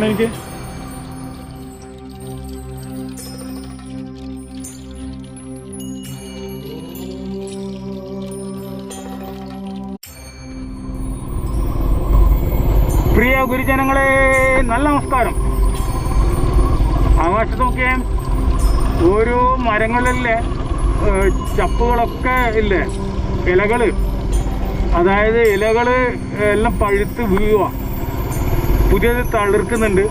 വേണം എനിക്ക്? പ്രിയ ഗുരുജനങ്ങളെ നല്ല നമസ്കാരം. ആകാശത്ത് നോക്കിയേ. ഓരോ മരങ്ങളിലെ ചപ്പുകളൊക്കെ ഇല്ലേ? ഇലകൾ. അതായത് ഇലകൾ എല്ലാം പഴുത്ത് വീഴുക പുതിയത് തളിർക്കുന്നുണ്ട്.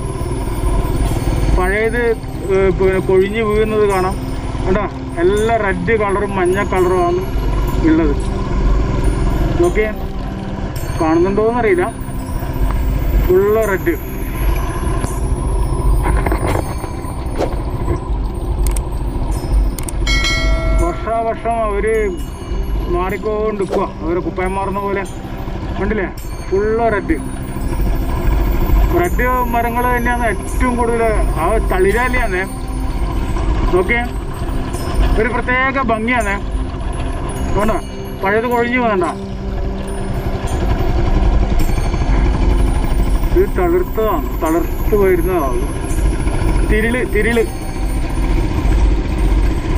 പഴയത് പിന്നെ വീഴുന്നത് കാണാം. കണ്ടോ? എല്ലാ റെഡ് കളറും മഞ്ഞ കളറുമാണ് ഉള്ളത്. നോക്കിയേ. കാണുന്നുണ്ടോയെന്നറിയില്ല ഫുള്ള് റെഡ്. വർഷാവർഷം അവർ മാറിക്കോണ്ടിരിക്കുക അവരെ കുപ്പായം മാറുന്ന പോലെ. കണ്ടില്ലേ? Full red. റെഡ് മരങ്ങൾ തന്നെയാണ് ഏറ്റവും കൂടുതൽ ആ തളിരാലിയാണ് നോക്കിയേ ഒരു പ്രത്യേക ഭംഗിയാണ് വേണ്ട പഴയത് കൊഴിഞ്ഞു വേണ്ട ഇത് തളിർത്തതാണ് തളിർത്ത് വരുന്നതാണ് തിരിൾ തിരിൾ.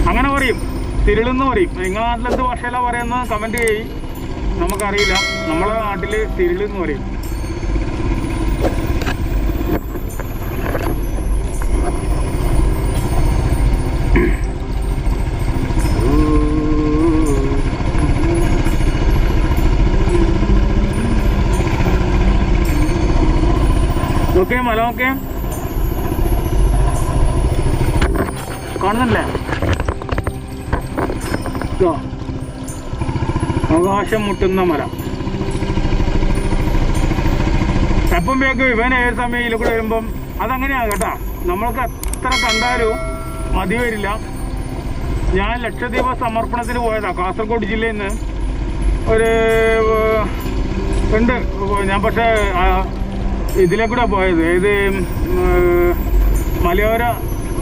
അങ്ങനെ പറയും തിരിളെന്ന് പറയും. നിങ്ങളുടെ നാട്ടിൽ എന്ത് ഭാഷയിലാണ് പറയുന്നത് കമന്റ് ചെയ്യും. നമുക്കറിയില്ല. നമ്മളെ നാട്ടിൽ തിരിളെന്ന് പറയും. ഓക്കെ കാണുന്നില്ലേ? ആകാശം മുട്ടുന്ന മരം. എപ്പം വേക്ക് ഇവൻ ഏത് സമയം ഇതിൽ കൂടെ വരുമ്പം അതങ്ങനെയാണ് കേട്ടാ. നമ്മൾക്ക് എത്ര കണ്ടാലും? മതി വരില്ല. ഞാൻ ലക്ഷദ്വീപ സമർപ്പണത്തിന് പോയതാ. കാസർഗോഡ് ജില്ലയിൽ നിന്ന്. ഒരു ഉണ്ട്. ഞാൻ പക്ഷേ ഇതിലെ കൂടെ പോയത്. ഏത് മലയോര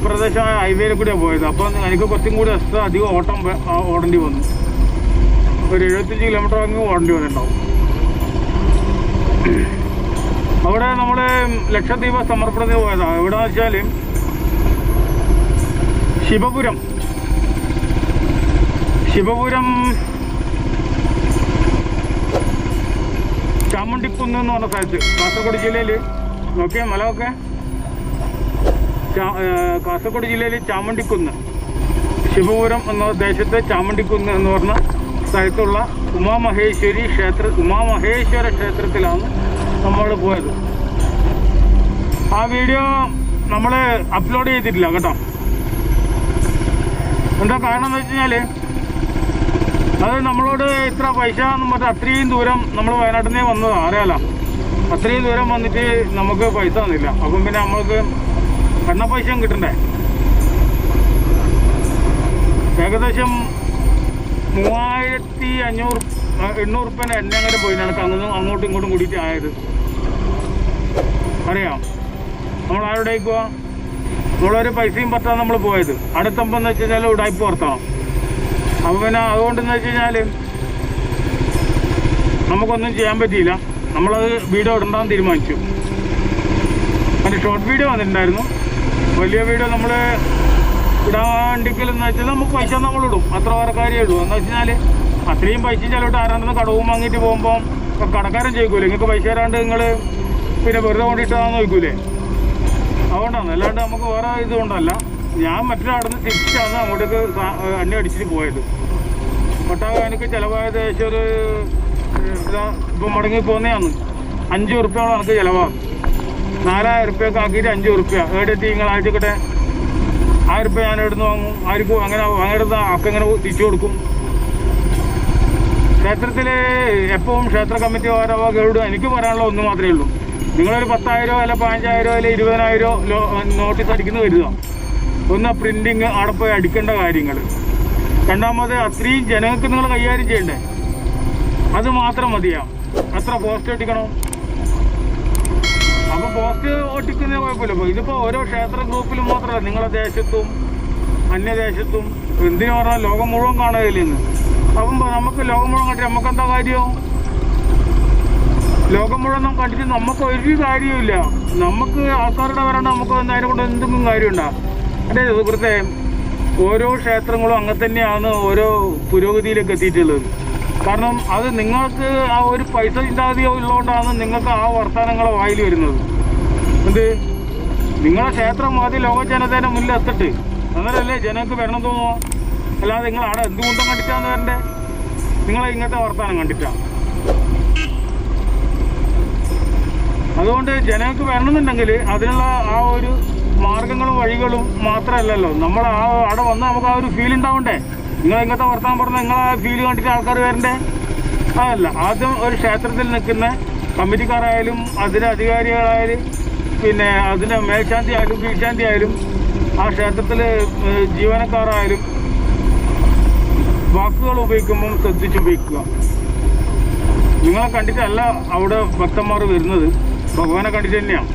പ്രദേശമായ ഹൈവേയിൽ കൂടെ പോയത്. അപ്പം എനിക്ക് കുറച്ചും കൂടി എക്സ്ട്രാ അധികം ഓട്ടം ഓടേണ്ടി വന്നു. ഒരു എഴുപത്തഞ്ച് കിലോമീറ്റർ അങ്ങ് ഓടേണ്ടി വന്നിട്ടുണ്ടാവും. അവിടെ നമ്മൾ ലക്ഷദ്വീപ സമർപ്പണത്തിന് പോയതാണ് എവിടെ വെച്ചാൽ ശിവപുരം. ശിവപുരം ചാമുണ്ടിക്കുന്ന് എന്ന് പറഞ്ഞ സ്ഥലത്ത്. കാസർഗോഡ് ജില്ലയിൽ നോക്കിയ മലമൊക്കെ. കാസർഗോഡ് ജില്ലയിൽ ചാമുണ്ടിക്കുന്ന്. ശിവപുരം എന്ന ദേശത്തെ ചാമുണ്ടിക്കുന്ന് എന്ന് പറഞ്ഞ സ്ഥലത്തുള്ള ഉമാമഹേശ്വരി ക്ഷേത്ര ഉമാമഹേശ്വര ക്ഷേത്രത്തിലാണ് നമ്മൾ പോയത്. ആ വീഡിയോ നമ്മൾ അപ്ലോഡ് ചെയ്തിട്ടില്ല കേട്ടോ. എന്താ കാരണം എന്ന് വെച്ച് കഴിഞ്ഞാൽ അത് നമ്മളോട് ഇത്ര പൈസ എന്ന് പറഞ്ഞാൽ അത്രയും ദൂരം നമ്മൾ വയനാട്ടിൽ നിന്ന് വന്നതാണ് അറിയാലോ? അത്രയും ദൂരം വന്നിട്ട് നമുക്ക് പൈസ തന്നില്ല. അപ്പം പിന്നെ നമ്മൾക്ക് എണ്ണ പൈസയും കിട്ടണ്ടേ? ഏകദേശം മൂവായിരത്തി അഞ്ഞൂറ് എണ്ണൂറ് റുപ്യന്റെ എണ്ണ അങ്ങനെ പോയി എനിക്ക് അങ്ങോട്ടും അങ്ങോട്ടും ഇങ്ങോട്ടും കൂടിയിട്ട് ആയത്. അറിയാം? നമ്മൾ ആരുടേക്ക് പോവാ നമ്മളൊരു പൈസയും പറ്റാൻ നമ്മൾ പോയത്. അടുത്തപ്പം എന്ന് വെച്ച് കഴിഞ്ഞാൽ ഉടായ്പ പുറത്താണ് അപ്പോൾ പിന്നെ അതുകൊണ്ടെന്ന് വെച്ച് കഴിഞ്ഞാൽ നമുക്കൊന്നും ചെയ്യാൻ പറ്റിയില്ല. നമ്മളത് വീഡിയോ ഇടണ്ടാൻ തീരുമാനിച്ചു. അതിന്റെ ഷോർട്ട് വീഡിയോ വന്നിട്ടുണ്ടായിരുന്നു. വലിയ വീഡിയോ നമ്മൾ ഇടാൻ വേണ്ടിക്കലെന്ന് വെച്ചാൽ നമുക്ക് പൈസ നമ്മളിടും അത്ര വേറെ കാര്യമേ ഉള്ളൂ എന്ന് വെച്ച് അത്രയും പൈസ ചിലവിട്ട് ആരാണ്ടെന്ന് കടവും വാങ്ങിയിട്ട് പോകുമ്പോൾ കടക്കാരൻ ചോദിക്കൂലേ? നിങ്ങൾക്ക് പൈസ തരാണ്ട് നിങ്ങൾ പിന്നെ വെറുതെ കൊണ്ടിട്ടാന്ന് ചോദിക്കൂലേ? അതുകൊണ്ടാണ്. അല്ലാണ്ട് നമുക്ക് വേറെ ഇതുകൊണ്ടല്ല ഞാൻ മറ്റൊരാടെ നിന്ന് തിരിച്ചാണ് അങ്ങോട്ടേക്ക് അന്നെ അടിച്ചിട്ട് പോയത്. ഒട്ടാകെ എനിക്ക് ചിലവായത് ഏകദേശം ഒരു ഇപ്പം മുടങ്ങി പോകുന്നതാണ് അഞ്ച് ഉറുപ്പ്യോളം എനിക്ക് ചിലവാകും. നാലായിരം ഉറുപ്പ്യൊക്കെ ആക്കിയിട്ട് അഞ്ച് ഉറുപ്പ്യ ഏടെത്തി നിങ്ങൾ ആഴ്ചക്കട്ടെ ആയിരം ഉറുപ്പ്യ ഞാൻ എടുത്ത് വാങ്ങും? ആർക്കും അങ്ങനെ വാങ്ങിയെടുത്ത അക്കങ്ങനെ തിരിച്ചു കൊടുക്കും. ക്ഷേത്രത്തിൽ എപ്പോഴും ക്ഷേത്ര കമ്മിറ്റി ഓരോ ഗൈഡും എനിക്ക് പറയാനുള്ള ഒന്ന് മാത്രമേ ഉള്ളൂ. നിങ്ങളൊരു പത്തായിരോ അല്ല പതിനഞ്ചായിരോ അല്ലെ ഇരുപതിനായിരോ നോട്ടീസ് അടിക്കുന്ന കരുതുക. ഒന്ന് പ്രിന്റിങ് അവിടെ പോയി അടിക്കേണ്ട കാര്യങ്ങൾ. രണ്ടാമത് അത്രയും ജനങ്ങൾക്ക് നിങ്ങൾ കൈകാര്യം ചെയ്യണ്ടേ? അത് മാത്രം മതിയാ. അത്ര പോസ്റ്റ് ഒട്ടിക്കണോ? അപ്പൊ പോസ്റ്റ് ഒട്ടിക്കുന്ന കുഴപ്പമില്ല. ഇതിപ്പോ ഓരോ ക്ഷേത്ര ഗ്രൂപ്പിലും മാത്രമല്ല. നിങ്ങളെ ദേശത്തും അന്യദേശത്തും എന്തിനു പറഞ്ഞാൽ ലോകം മുഴുവൻ കാണുകയില്ലെന്ന് അപ്പൊ നമുക്ക് ലോകം മുഴുവൻ കണ്ടിട്ട് നമുക്ക് എന്താ കാര്യം? ലോകം മുഴുവൻ കണ്ടിട്ട് നമുക്ക് ഒരു കാര്യമില്ല നമുക്ക് ആൾക്കാരുടെ വരണ്ട നമുക്ക് അതിനെ കൊണ്ട് എന്തെങ്കിലും കാര്യമുണ്ടോ. എന്റെ സുഹൃത്തെ ഓരോ ക്ഷേത്രങ്ങളും അങ്ങനെ തന്നെയാണ് ഓരോ പുരോഗതിയിലേക്ക് എത്തിയിട്ടുള്ളത്. കാരണം അത് നിങ്ങൾക്ക് ആ ഒരു പൈസ ചിന്താഗതി ഉള്ളതുകൊണ്ടാണ് നിങ്ങൾക്ക് ആ വർത്തമാനങ്ങളെ വായിൽ വരുന്നത്. എന്ത്? നിങ്ങളെ ക്ഷേത്രം ആദ്യം ലോക ജനതേനെ മുന്നിൽ എത്തിട്ട് അന്നേരമല്ലേ ജനങ്ങൾക്ക് വരണം തോന്നുമോ അല്ലാതെ നിങ്ങൾ അവിടെ എന്തുകൊണ്ടും കണ്ടിട്ടാന്ന് വരണ്ടേ? നിങ്ങളെ ഇങ്ങനത്തെ വർത്തമാനം കണ്ടിട്ടാ. അതുകൊണ്ട് ജനങ്ങൾക്ക് വരണമെന്നുണ്ടെങ്കിൽ അതിനുള്ള ആ ഒരു മാർഗങ്ങളും വഴികളും മാത്രമല്ലല്ലോ. നമ്മൾ ആ അവിടെ വന്ന് നമുക്ക് ആ ഒരു ഫീൽ ഉണ്ടാവണ്ടേ? നിങ്ങൾ ഇങ്ങനത്തെ വർത്താൻ പറഞ്ഞാൽ നിങ്ങൾ ആ ഫീൽ കണ്ടിട്ട് ആൾക്കാർ വരണ്ടേ? അതല്ല. ആദ്യം ഒരു ക്ഷേത്രത്തിൽ നിൽക്കുന്ന കമ്മിറ്റിക്കാരായാലും അതിന് അധികാരികളായാലും പിന്നെ അതിന് മേൽശാന്തി ആയാലും കീഴ്ശാന്തി ആയാലും ആ ക്ഷേത്രത്തിൽ ജീവനക്കാരായാലും വാക്കുകൾ ഉപയോഗിക്കുമ്പം ശ്രദ്ധിച്ചുപയോഗിക്കുക നിങ്ങളെ കണ്ടിട്ടല്ല അവിടെ ഭക്തന്മാർ വരുന്നത്. ഭഗവാനെ കണ്ടിട്ട് തന്നെയാണ്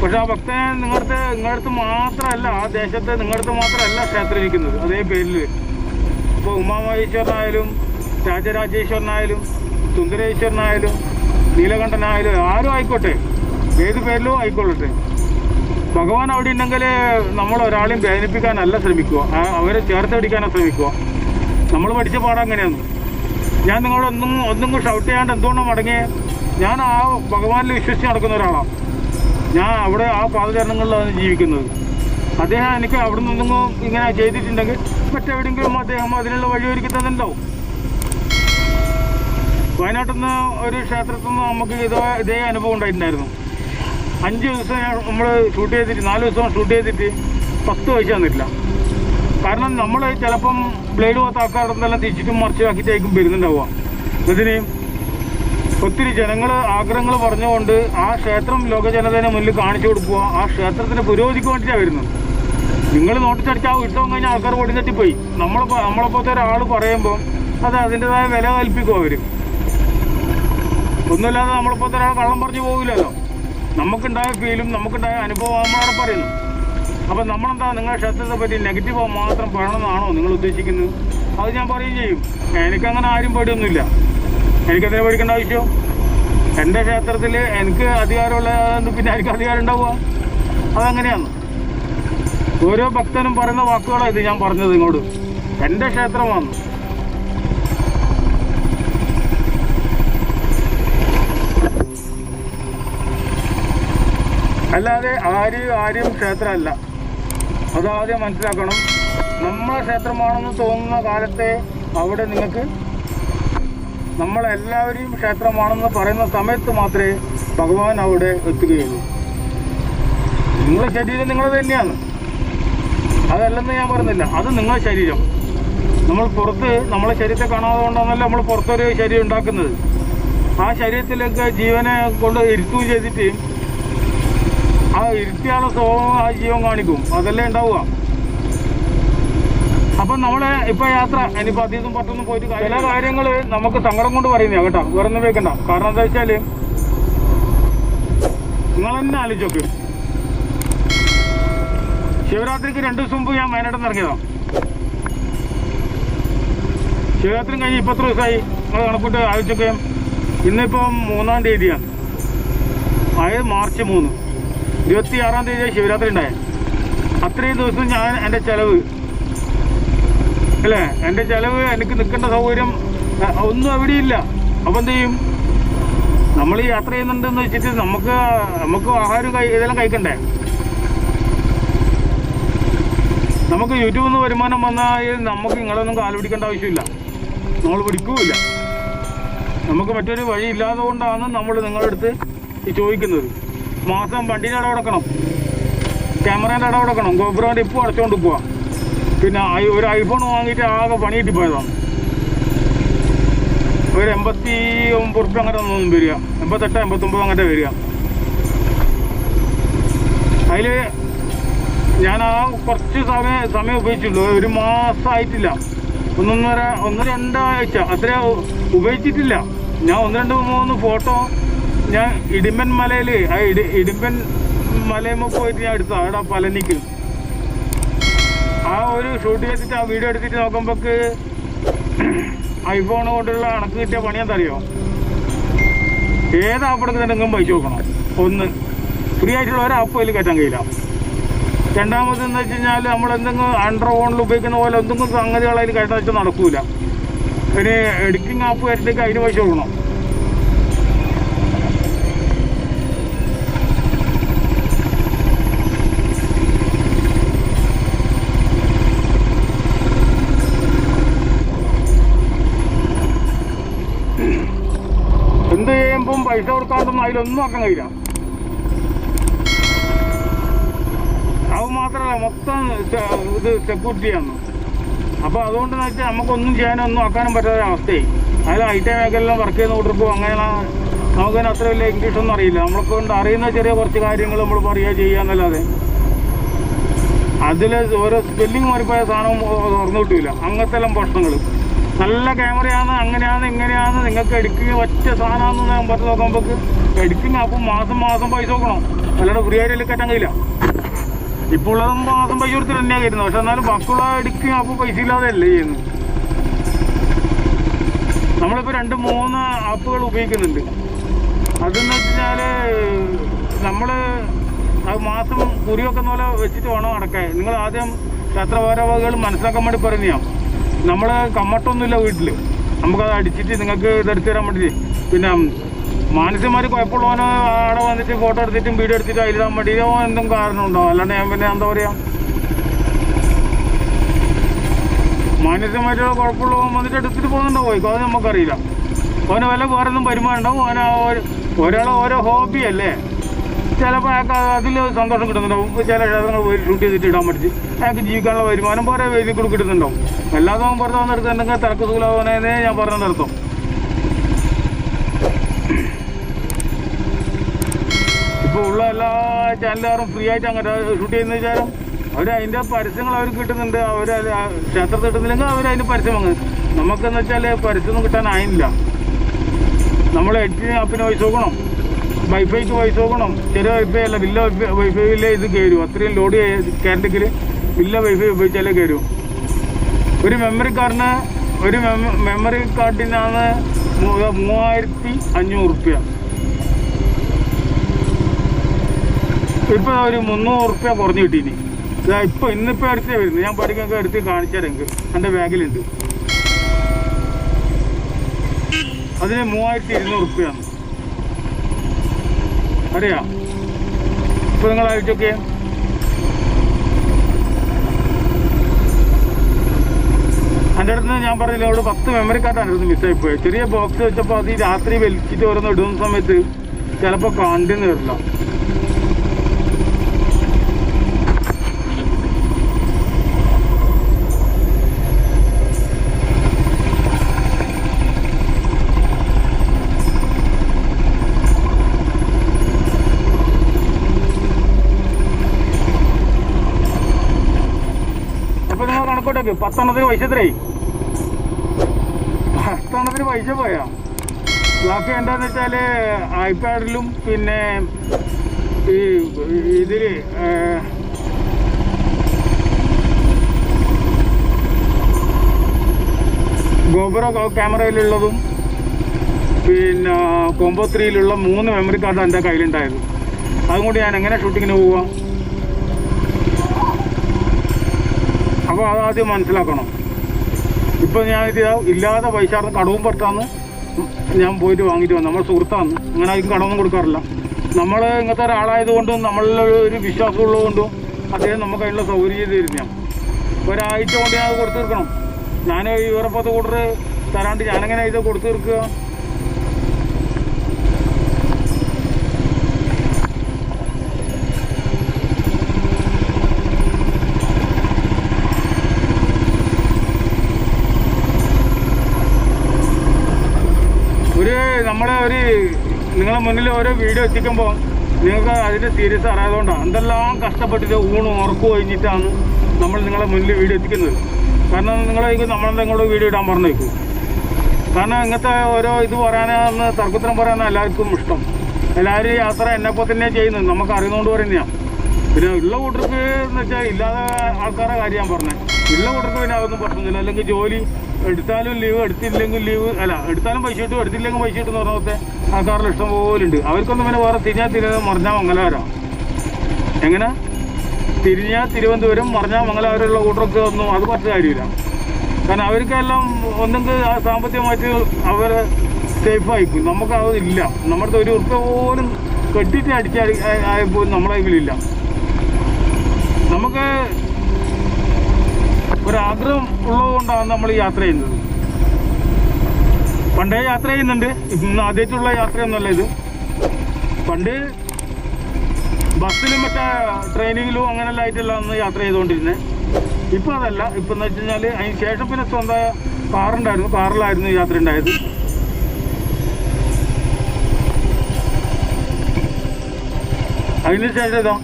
പക്ഷെ ആ ഭക്തനെ നിങ്ങളുടെ നിങ്ങളടുത്ത് മാത്രമല്ല ആ ദേശത്തെ നിങ്ങളടുത്ത് മാത്രമല്ല ക്ഷേത്രം ഇരിക്കുന്നത് അതേ പേരിൽ. ഇപ്പോൾ ഉമാമഹേശ്വരനായാലും രാജരാജേശ്വരനായാലും സുന്ദരേശ്വരനായാലും നീലകണ്ഠനായാലും ആരും ആയിക്കോട്ടെ. ഏത് പേരിലും ആയിക്കൊള്ളട്ടെ. ഭഗവാൻ അവിടെ ഉണ്ടെങ്കിൽ നമ്മൾ ഒരാളെയും വേദനിപ്പിക്കാനല്ല ശ്രമിക്കുക. അവരെ ചേർത്ത് പിടിക്കാനാണ് ശ്രമിക്കുക. നമ്മൾ പഠിച്ച പാഠം അങ്ങനെയാണ്. ഞാൻ നിങ്ങളൊന്നും ഒന്നും ഷൗട്ട് ചെയ്യാണ്ട് എന്തുകൊണ്ടും മടങ്ങിയേ? ഞാൻ ആ ഭഗവാനിൽ വിശ്വസിച്ച് നടക്കുന്ന ഒരാളാണ് ഞാൻ അവിടെ ആ പാദചരണങ്ങളിലാണ് ജീവിക്കുന്നത്. അദ്ദേഹം എനിക്ക് അവിടെ നിന്നൊന്നും ഇങ്ങനെ ചെയ്തിട്ടുണ്ടെങ്കിൽ മറ്റെവിടെയെങ്കിലും അദ്ദേഹം അതിനുള്ള വഴി ഒരുക്കി തന്നിട്ടുണ്ടാവും. വയനാട്ടിൽ നിന്ന് ഒരു ക്ഷേത്രത്തിൽ നിന്ന് നമുക്ക് ഇതേ ഇതേ അനുഭവം ഉണ്ടായിട്ടുണ്ടായിരുന്നു. അഞ്ച് ദിവസം നമ്മൾ ഷൂട്ട് ചെയ്തിട്ട് നാല് ദിവസം ഷൂട്ട് ചെയ്തിട്ട് പത്ത് പൈസ തന്നിട്ടില്ല. കാരണം നമ്മൾ ചിലപ്പം ബ്ലേഡ് പോകാത്ത ആൾക്കാരുടെ തിരിച്ചിട്ടും മറിച്ചാക്കിയിട്ടായിരിക്കും വരുന്നുണ്ടാവുക. ഇതിന് ഒത്തിരി ജനങ്ങൾ ആഗ്രഹങ്ങൾ പറഞ്ഞുകൊണ്ട് ആ ക്ഷേത്രം ലോക മുന്നിൽ കാണിച്ചു കൊടുക്കുക. ആ ക്ഷേത്രത്തിന് പുരോഗതിക്ക് വേണ്ടിയിട്ടാണ് വരുന്നത്. നിങ്ങൾ നോട്ടിച്ചടിച്ച് ആ ഉത്സവം കഴിഞ്ഞ ആൾക്കാർ ഓടി തട്ടിപ്പോയി. നമ്മളെ നമ്മളെപ്പോലത്തെ ഒരാൾ പറയുമ്പോൾ അത് അതിന്റെതായ വില കൽപ്പിക്കും അവർ ഒന്നുമില്ലാതെ നമ്മളെപ്പോലത്തെ ഒരാൾ കള്ളം പറഞ്ഞു പോകില്ലല്ലോ നമുക്കുണ്ടായ ഫീലും നമുക്കുണ്ടായ അനുഭവം നമ്മളവിടെ പറയുന്നു. അപ്പം നമ്മളെന്താ നിങ്ങളുടെ ക്ഷേത്രത്തെ പറ്റി നെഗറ്റീവ് മാത്രം പറയണമെന്നാണോ നിങ്ങൾ ഉദ്ദേശിക്കുന്നത്? അത് ഞാൻ പറയുകയും ചെയ്യും. എനിക്കങ്ങനെ ആരും പേടിയൊന്നുമില്ല. എനിക്കതിനെ പേടിക്കേണ്ട ആവശ്യം? എന്റെ ക്ഷേത്രത്തിൽ എനിക്ക് അധികാരമുള്ള പിന്നെ എനിക്ക് അധികാരം ഉണ്ടാവുക? അതങ്ങനെയാണ്. ഓരോ ഭക്തനും പറയുന്ന വാക്കുകളാണ് ഇത് ഞാൻ പറഞ്ഞത് ഇങ്ങോട്ട്. എന്റെ ക്ഷേത്രമാണ്. അല്ലാതെ ആരും ആരും ക്ഷേത്രമല്ല. അതാദ്യം മനസ്സിലാക്കണം. നമ്മളെ ക്ഷേത്രമാണെന്ന് തോന്നുന്ന കാലത്തെ അവിടെ നിങ്ങൾക്ക് നമ്മളെല്ലാവരെയും ക്ഷേത്രമാണെന്ന് പറയുന്ന സമയത്ത് മാത്രമേ ഭഗവാൻ അവിടെ എത്തുകയുള്ളൂ. നിങ്ങളുടെ ശരീരം നിങ്ങൾ തന്നെയാണ്. അതല്ലെന്ന് ഞാൻ പറയുന്നില്ല അത് നിങ്ങളുടെ ശരീരം. നമ്മൾ പുറത്ത് നമ്മളെ ശരീരത്തെ കാണാതെ കൊണ്ടാണല്ലോ നമ്മൾ പുറത്തൊരു ശരീരം ഉണ്ടാക്കുന്നത്. ആ ശരീരത്തിലേക്ക് ജീവനെ കൊണ്ട് ഇരുത്തുകയും ചെയ്തിട്ട് ആ ഇരുത്തിയാളെ സ്വഭാവം ആ ജീവൻ കാണിക്കും. അതല്ലേ ഉണ്ടാവുക. അപ്പം നമ്മളെ ഇപ്പൊ യാത്ര ഇനിയിപ്പോ അധികം പറ്റൊന്നും പോയിട്ട് ചില കാര്യങ്ങൾ നമുക്ക് സങ്കടം കൊണ്ട് പറയുന്നതാണ് കേട്ടോ. വേറെ ഒന്നും വെക്കണ്ട കാരണം എന്താ വെച്ചാൽ നിങ്ങൾ തന്നെ ആലോചിച്ചോക്ക് ശിവരാത്രിക്ക് രണ്ടു ദിവസം മുമ്പ് ഞാൻ വയനാട്ടിൽ നിന്ന് ശിവരാത്രി കഴിഞ്ഞ് ഇപ്പൊ എത്ര ദിവസമായി നിങ്ങൾ കണക്കൂട്ട് ആലോചിച്ചൊക്കെ ഇന്നിപ്പം മൂന്നാം തീയതിയാണ് അതായത് മാർച്ച് മൂന്ന്. ഇരുപത്തി ആറാം തീയതി ശിവരാത്രി ഉണ്ടായത് അത്രയും ദിവസം ഞാൻ എന്റെ ചെലവ് അല്ലേ? എന്റെ ചിലവ് എനിക്ക് നിൽക്കേണ്ട സൗകര്യം ഒന്നും അവിടെ ഇല്ല അപ്പം എന്ത് ചെയ്യും? നമ്മൾ യാത്ര ചെയ്യുന്നുണ്ടെന്ന് വെച്ചിട്ട് നമുക്ക് നമുക്ക് ആഹാരം കഴി ഇതെല്ലാം കഴിക്കണ്ടേ? നമുക്ക് യൂട്യൂബിൽ നിന്ന് വരുമാനം വന്നാൽ നമുക്ക് നിങ്ങളൊന്നും കാൽ പിടിക്കേണ്ട ആവശ്യമില്ല. നമ്മൾ പിടിക്കൂല നമുക്ക് മറ്റൊരു വഴി ഇല്ലാതെ കൊണ്ടാണ് നമ്മൾ നിങ്ങളുടെ അടുത്ത് ചോദിക്കുന്നത്. മാസം വണ്ടീന്റെ ഇടപെടക്കണം ക്യാമറേന്റെ ഇടപെടക്കണം ഗോപുരന്റെ ഇപ്പോൾ അടച്ചുകൊണ്ട് പോവാ. പിന്നെ ഒരു ഐഫോൺ വാങ്ങിയിട്ട് ആകെ പണി കിട്ടിപ്പോയതാണ് ഒരു എൺപത്തി ഒമ്പത് റുപ്യ അങ്ങനെ ഒന്നും വരിക. എൺപത്തെട്ട് എൺപത്തൊമ്പത് അങ്ങനെ വരിക. അതിൽ ഞാൻ ആ കുറച്ച് സമയം സമയം ഉപയോഗിച്ചുള്ളൂ. ഒരു മാസമായിട്ടില്ല ഒന്നൊന്നര ഒന്ന് രണ്ടാഴ്ച. അത്ര ഉപയോഗിച്ചിട്ടില്ല. ഞാൻ ഒന്ന് രണ്ട് മൂന്ന് ഫോട്ടോ ഞാൻ ഇടിമ്പൻ മലയിൽ ആ ഇടി ഇടിമ്പൻ മലയുമ്പോൾ പോയിട്ട് ഞാൻ എടുത്തു അവിടെ പലനിക്ക് ആ ഒരു ഷൂട്ട് ചെയ്തിട്ട് ആ വീഡിയോ എടുത്തിട്ട് നോക്കുമ്പോക്ക് ഐഫോൺ കൊണ്ടുള്ള അണക്ക് കിട്ടിയ പണി എന്താ അറിയോ ഏത് ആപ്പ് നിങ്ങൾ പൈസ നോക്കണം ഒന്ന് ഫ്രീ ആയിട്ടുള്ള ഒരു ആപ്പ് അതിൽ കയറ്റാൻ കഴിയില്ല. രണ്ടാമത് എന്ന് വെച്ച് കഴിഞ്ഞാൽ നമ്മൾ എന്തെങ്കിലും അണ്ടർ ഫോണിൽ ഉപയോഗിക്കുന്ന പോലെ എന്തെങ്കിലും സംഗതികൾ അതിൽ കയറ്റാൻ വെച്ചാൽ നടക്കൂല. പിന്നെ എഡിറ്റിംഗ് ആപ്പ് കയറ്റിലേക്ക് അതിന് പൈസ കൊടുക്കണം എന്ത് ചെയ്യുമ്പം പൈസ കൊടുക്കാണ്ടൊന്നും അതിലൊന്നും ആക്കാൻ കഴിയില്ല. അത് മാത്രമല്ല മൊത്തം ഇത് സെക്യൂരിറ്റിയാണ് അപ്പോൾ അതുകൊണ്ട് വെച്ചാൽ നമുക്കൊന്നും ചെയ്യാനോ ഒന്നും ആക്കാനും പറ്റാത്ത അവസ്ഥയായി. അതിൽ ഐ ടി മേഖലയിലും വർക്ക് ചെയ്യുന്ന കൂട്ടർക്കും അങ്ങനെയാണ് നമുക്കതിന് അത്ര വലിയ ഇംഗ്ലീഷൊന്നും അറിയില്ല. നമ്മളൊക്കെ കൊണ്ട് അറിയുന്ന ചെറിയ കുറച്ച് കാര്യങ്ങൾ നമ്മൾ പറയുക ചെയ്യുക എന്നല്ലാതെ. അതിൽ ഓരോ സ്പെല്ലിങ് മാറിപ്പോയ സാധനം തുറന്നു കിട്ടില്ല അങ്ങനത്തെ എല്ലാം നല്ല ക്യാമറയാണ് അങ്ങനെയാണ് ഇങ്ങനെയാണ്. നിങ്ങൾക്ക് എടുക്കുക ഒറ്റ സാധനമാണെന്ന് ഞാൻ പറഞ്ഞു നോക്കുമ്പോൾ എടുക്കുന്ന അപ്പം മാസം മാസം പൈസ നോക്കണം അല്ലാണ്ട് ഫ്രീ ആയിട്ട് കയറ്റാൻ കഴിയില്ല. ഇപ്പോൾ ഉള്ളതും മാസം പൈസ കൊടുത്തിട്ട് തന്നെയാണ് കയറ്റുന്നത്. പക്ഷെ എന്നാലും ബാക്കിയുള്ള എടുക്കുക അപ്പോൾ പൈസ ഇല്ലാതെ അല്ലേ ചെയ്യുന്നത്? നമ്മളിപ്പോൾ രണ്ട് മൂന്ന് ആപ്പുകൾ ഉപയോഗിക്കുന്നുണ്ട്. അതെന്ന് വെച്ച് കഴിഞ്ഞാൽ നമ്മൾ അത് മാസം കുറി വെക്കുന്ന പോലെ വെച്ചിട്ട് വേണം അടക്കാൻ. നിങ്ങൾ ആദ്യം ക്ഷേത്രഭാരവകൾ മനസ്സിലാക്കാൻ വേണ്ടി പറയുന്നതാണ്. നമ്മൾ കമ്മട്ടൊന്നുമില്ല വീട്ടിൽ നമുക്കത് അടിച്ചിട്ട് നിങ്ങൾക്ക് ഇതെടുത്ത് തരാൻ വേണ്ടി പിന്നെ മാനസികമാർ കുഴപ്പമുള്ളവനോ അവിടെ വന്നിട്ട് ഫോട്ടോ എടുത്തിട്ടും വീഡിയോ എടുത്തിട്ട് വേണ്ടി വേണ്ടിയോ എന്തും കാരണം ഉണ്ടാവും. അല്ലാണ്ട് ഞാൻ പിന്നെ എന്താ പറയുക മാനസികമായിട്ടുള്ള കുഴപ്പമുള്ളവൻ വന്നിട്ട് എടുത്തിട്ട് പോകുന്നുണ്ടോ പോയിക്കോ അത് നമുക്കറിയില്ല. അവന് വല്ല വേറെ ഒന്നും വരുമാനം ഉണ്ടാവും അവന് ഒരാൾ ഓരോ ഹോബി അല്ലേ? ചിലപ്പോൾ അയാൾക്ക് അതിൽ സന്തോഷം കിട്ടുന്നുണ്ടാവും. ചില ക്ഷേത്രങ്ങൾ പോയി ഷൂട്ട് ചെയ്തിട്ട് ഇടാൻ പറ്റി അയാൾക്ക് ജീവിക്കാനുള്ള വരുമാനം പോലെ വേദി കൂടെ കിട്ടുന്നുണ്ടാവും. അവൻ പുറത്ത് വന്നെടുക്കുന്നുണ്ടെങ്കിൽ തിരക്ക് സുഖലാവനേ ഞാൻ പറഞ്ഞു നിർത്തും. ഇപ്പോൾ ഉള്ള എല്ലാ ചാനലുകാരും ഫ്രീ ആയിട്ട് അങ്ങനെ ഷൂട്ട് ചെയ്യുന്ന വിചാരം അവർ അതിന്റെ പരസ്യങ്ങൾ അവർ കിട്ടുന്നുണ്ട്. അവർ ക്ഷേത്രത്തിൽ കിട്ടുന്നില്ലെങ്കിൽ അവർ അതിന് പരസ്യം വാങ്ങുന്നത് നമുക്കെന്ന് വെച്ചാൽ പരസ്യമൊന്നും കിട്ടാനായില്ല നമ്മൾ എഡിറ്റിന് അപ്പിന് പൈസ നോക്കണം. വൈഫൈക്ക് പൈസ നോക്കണം ചെറിയ വൈഫൈ അല്ല വില്ല വൈഫൈ വൈഫൈയിലെ ഇത് കയറും അത്രയും ലോഡ് കയറണ്ടെങ്കിൽ വില്ല വൈഫൈ ഉപയോഗിച്ചാലേ കയറും ഒരു മെമ്മറി കാർഡിന് ഒരു മെമ്മറി കാർഡിനാണ് മൂവായിരത്തി അഞ്ഞൂറ് റുപ്യ. ഇപ്പോൾ ഒരു മുന്നൂറ് റുപ്യ കുറഞ്ഞു കിട്ടീനി ഇപ്പോൾ ഇന്നിപ്പോൾ അടുത്തേ വരുന്നത്. ഞാൻ പഠിക്കൊക്കെ എടുത്ത് കാണിച്ചാൽ എനിക്ക് എന്റെ ബാഗിലുണ്ട്. അതിന് മൂവായിരത്തി ഇരുന്നൂറ് റുപ്യാണ് അറിയാം ഇപ്പൊ നിങ്ങൾ അയച്ചൊക്കെ എന്റെ അടുത്ത് ഞാൻ പറഞ്ഞില്ല അവിടെ പത്ത് മെമ്മറി കാർഡാണ് ഇത് മിസ്സായി പോയത് ചെറിയ ബോക്സ് വെച്ചപ്പോൾ അത് രാത്രി വലിച്ചിട്ട് ഓരോന്ന് ഇടുന്ന സമയത്ത് ചിലപ്പോൾ കണ്ടെന്ന് വരില്ല അപ്പൊ നിങ്ങൾ കണക്കോട്ടേക്ക് പത്തെണ്ണത്തിന് പൈസ എത്രയായി? പത്തെണ്ണത്തിന് പൈസ പോയാ? ബാക്കി എന്താന്ന് വെച്ചാൽ ഐപാഡിലും പിന്നെ ഈ ഇതിൽ ഗോബറോ ക്യാമറയിലുള്ളതും പിന്നെ കോംബോ ത്രീയിലുള്ള മൂന്ന് മെമ്മറി കാർഡ് എന്റെ കയ്യിലുണ്ടായത്. അതുകൊണ്ട് ഞാൻ എങ്ങനെ ഷൂട്ടിങ്ങിന് പോവാം? അപ്പോൾ അതാദ്യം മനസ്സിലാക്കണം. ഇപ്പം ഞാൻ ഇത് ഇല്ലാതെ പൈസ കടവും പറ്റാന്ന് ഞാൻ പോയിട്ട് വാങ്ങിയിട്ട് വന്നു. നമ്മുടെ സുഹൃത്താണ്. അങ്ങനെ ആർക്കും കടമൊന്നും കൊടുക്കാറില്ല. നമ്മൾ ഇങ്ങനത്തെ ഒരാളായതുകൊണ്ടും നമ്മളൊരു ഒരു വിശ്വാസമുള്ളതുകൊണ്ടും അദ്ദേഹം നമുക്ക് അതിനുള്ള സൗകര്യം ചെയ്ത് തരുന്ന ഒരാഴ്ച കൊണ്ട് ഞാൻ അത് കൊടുത്തു തീർക്കണം ഞാൻ ഈ ഉറപ്പത്ത് കൂട്ടർ തരാണ്ട് ഞാനെങ്ങനെ ഇത് കൊടുത്തു തീർക്കുക ഒരു നമ്മളെ ഒരു നിങ്ങളെ മുന്നിൽ ഓരോ വീഡിയോ എത്തിക്കുമ്പോൾ നിങ്ങൾക്ക് അതിന്റെ സീരിയസ് അറിയാതുകൊണ്ടാണ് എന്തെല്ലാം കഷ്ടപ്പെട്ടിട്ട് ഊണ് ഉറക്കു കഴിഞ്ഞിട്ടാണ് നമ്മൾ നിങ്ങളെ മുന്നിൽ വീഡിയോ എത്തിക്കുന്നത്. കാരണം നിങ്ങളെ നമ്മളെന്തെങ്കിലും വീഡിയോ ഇടാൻ പറഞ്ഞേക്കും. കാരണം ഇങ്ങനത്തെ ഓരോ ഇത് പറയാനാണ് തർക്കത്തിനും പറയാനാണ് എല്ലാവർക്കും ഇഷ്ടം. എല്ലാവരും യാത്ര എന്നെപ്പോൾ തന്നെ ചെയ്യുന്നത്. നമുക്ക് അറിയുന്നതുകൊണ്ട് പറയുന്നതാണ് പിന്നെ ഉള്ള കൂട്ടർക്ക് എന്ന് വെച്ചാൽ ഇല്ലാതെ ആൾക്കാരുടെ കാര്യം ഞാൻ പറഞ്ഞത് ഉള്ള കൂട്ടർക്ക് പിന്നെ അതൊന്നും പ്രശ്നമൊന്നുമില്ല. അല്ലെങ്കിൽ ജോലി എടുത്താലും ലീവ് എടുത്തില്ലെങ്കിൽ ലീവ് അല്ല എടുത്താലും പൈസ കിട്ടും എടുത്തില്ലെങ്കിൽ പൈസ കിട്ടും എന്ന് പറഞ്ഞത്തെ ആൾക്കാരുടെ ഇഷ്ടം പോലെ ഉണ്ട്. അവർക്കൊന്നും പിന്നെ വേറെ തിരിഞ്ഞാൽ തിരുവനന്തപുരം മറിഞ്ഞാൽ മംഗലാപുരം. എങ്ങനെ? തിരിഞ്ഞാൽ തിരുവനന്തപുരം മറിഞ്ഞാൽ മംഗലാപുരമുള്ള കൂട്ടർക്ക് ഒന്നും അത് പറഞ്ഞ കാര്യമില്ല. കാരണം അവർക്കെല്ലാം ഒന്നെങ്കിൽ ആ സാമ്പത്തികമായിട്ട് അവർ സേഫ് ആയിക്കും നമുക്ക് അതില്ല നമ്മുടെ ഒരു ഉറുപ്പ പോലും കെട്ടിട്ട് അടിച്ചടി ആയപ്പോൾ നമ്മളെ കയ്യിലില്ല. നമുക്ക് ഒരാഗ്രഹം ഉള്ളതുകൊണ്ടാണ് നമ്മൾ യാത്ര ചെയ്യുന്നത്. പണ്ടേ യാത്ര ചെയ്യുന്നുണ്ട്. ഇന്ന് ആദ്യമായിട്ടുള്ള യാത്രയൊന്നുമല്ല ഇത്. പണ്ട് ബസ്സിലും മറ്റേ ട്രെയിനിങ്ങിലും അങ്ങനെല്ലാം ആയിട്ടല്ല അന്ന് യാത്ര ചെയ്തുകൊണ്ടിരുന്നത് ഇപ്പം അതല്ല. ഇപ്പം എന്ന് വെച്ച് കഴിഞ്ഞാൽ അതിന് ശേഷം പിന്നെ സ്വന്തം കാറുണ്ടായിരുന്നു. കാറിലായിരുന്നു യാത്ര ഉണ്ടായത്. അതിന് ശേഷം ഇതാ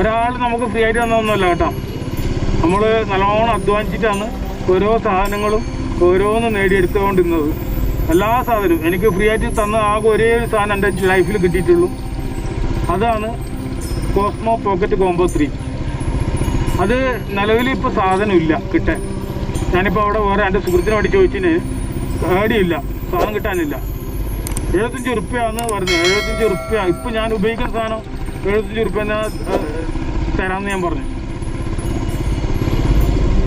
ഒരാൾ നമുക്ക് ഫ്രീ ആയിട്ട് തന്നൊന്നുമല്ല കേട്ടോ. നമ്മൾ നല്ലോണം അധ്വാനിച്ചിട്ടാണ് ഓരോ സാധനങ്ങളും ഓരോന്ന് നേടിയെടുത്തുകൊണ്ടിരുന്നത്. എല്ലാ സാധനവും. എനിക്ക് ഫ്രീ ആയിട്ട് തന്ന ആകെ ഒരേ ഒരു സാധനം എന്റെ ലൈഫിൽ കിട്ടിയിട്ടുള്ളൂ. അതാണ് കോസ്മോ പോക്കറ്റ് കോംബോ ത്രീ അത് നിലവിൽ ഇപ്പോൾ സാധനമില്ല കിട്ടാൻ. ഞാനിപ്പോൾ അവിടെ വേറെ എന്റെ സുഹൃത്തിനെ വേണ്ടി ചോദിച്ചിന് പേടിയില്ല സാധനം കിട്ടാനില്ല. എഴുപത്തഞ്ച് ഉറുപ്പ്യാന്ന് പറഞ്ഞു എഴുപത്തഞ്ച് ഉറുപ്പ്യ. ഇപ്പം ഞാൻ ഉപയോഗിക്കുന്ന സാധനം എഴുപത്തഞ്ച് ഉറുപ്പ്യ തരാമെന്ന് ഞാൻ പറഞ്ഞു.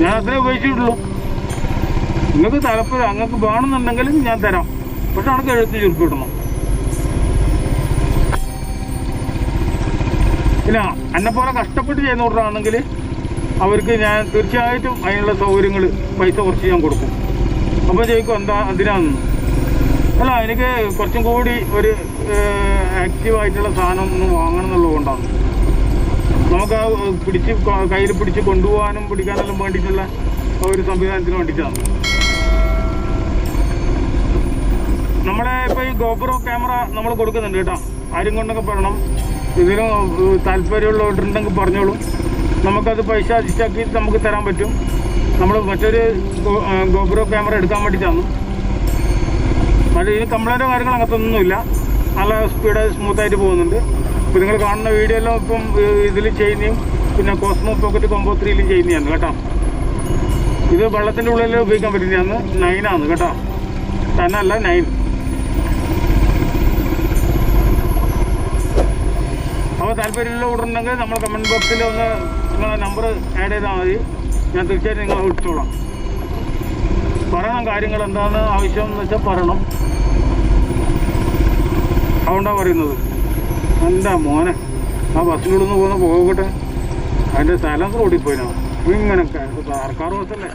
ഞാൻ അത്രേ ഉപയോഗിച്ചിട്ടുള്ളൂ. നിങ്ങൾക്ക് താല്പര്യം അങ്ങക്ക് വേണമെന്നുണ്ടെങ്കിൽ ഞാൻ തരാം. പക്ഷെ അവിടെ എഴുപത്തഞ്ച് ചുരുക്കി കിട്ടണം. ഇല്ല എന്നെ പോലെ കഷ്ടപ്പെട്ട് ചെയ്യുന്നവരാണെങ്കിൽ അവർക്ക് ഞാൻ തീർച്ചയായിട്ടും അതിനുള്ള സൗകര്യങ്ങൾ പൈസ കുറച്ച് ഞാൻ കൊടുക്കും. അപ്പോൾ ചോദിക്കും എന്താ അതിനാന്ന് അല്ല എനിക്ക് കുറച്ചും കൂടി ഒരു ആക്റ്റീവായിട്ടുള്ള സാധനം ഒന്ന് വാങ്ങണം എന്നുള്ളത് കൊണ്ടാണ്. നമുക്ക് പിടിച്ച് കയ്യിൽ പിടിച്ച് കൊണ്ടുപോകാനും പിടിക്കാനെല്ലാം വേണ്ടിയിട്ടുള്ള ഒരു സംവിധാനത്തിന് വേണ്ടിയിട്ടാണ്. നമ്മളെ ഇപ്പോൾ ഈ ഗോപ്രോ ക്യാമറ നമ്മൾ കൊടുക്കുന്നുണ്ട് കേട്ടോ. ആരും കൊണ്ടൊക്കെ പറയണം. ഇതിന് താല്പര്യമുള്ളവരുണ്ടെങ്കിൽ പറഞ്ഞോളൂ. നമുക്കത് പൈസ അഡ്ജസ്റ്റാക്കി നമുക്ക് തരാൻ പറ്റും. നമ്മൾ മറ്റൊരു ഗോപ്രോ ക്യാമറ എടുക്കാൻ വേണ്ടിയിട്ടാണ്. അത് ഇതിന് കംപ്ലൈന്റോ കാര്യങ്ങളോ അങ്ങനത്തെ ഒന്നുമില്ല. നല്ല സ്പീഡ് സ്മൂത്തായിട്ട് പോകുന്നുണ്ട്. ഇപ്പം നിങ്ങൾ കാണുന്ന വീഡിയോ എല്ലാം ഇപ്പം ഇതിൽ ചെയ്യുന്നതും പിന്നെ കോസ്മോ പോക്കറ്റ് കോമ്പോ ത്രീയിലും ചെയ്യുന്നതാണ് കേട്ടോ. ഇത് വെള്ളത്തിന്റെ ഉള്ളിൽ ഉപയോഗിക്കാൻ പറ്റുന്നതാണ് നൈനാണ് കേട്ടോ. തന്നല്ല നൈൻ അപ്പോൾ താല്പര്യമുള്ള ഉണ്ടെങ്കിൽ നമ്മൾ കമന്റ് ബോക്സിൽ ഒന്ന് നിങ്ങളെ നമ്പർ ആഡ് ചെയ്താൽ മതി. ഞാൻ തീർച്ചയായിട്ടും നിങ്ങളെ വിളിച്ചോളാം. പറയണം കാര്യങ്ങൾ എന്താണ് ആവശ്യം എന്ന് വെച്ചാൽ പറയണം. അതുകൊണ്ടാണ് പറയുന്നത്? എന്റെ മോനെ. ആ ബസ്സിലൂടെ പോകുന്ന പോകട്ടെ. അതിന്റെ റോഡിൽ പോയിനാ ഇങ്ങനെ സർക്കാർ ബസ്സല്ലേ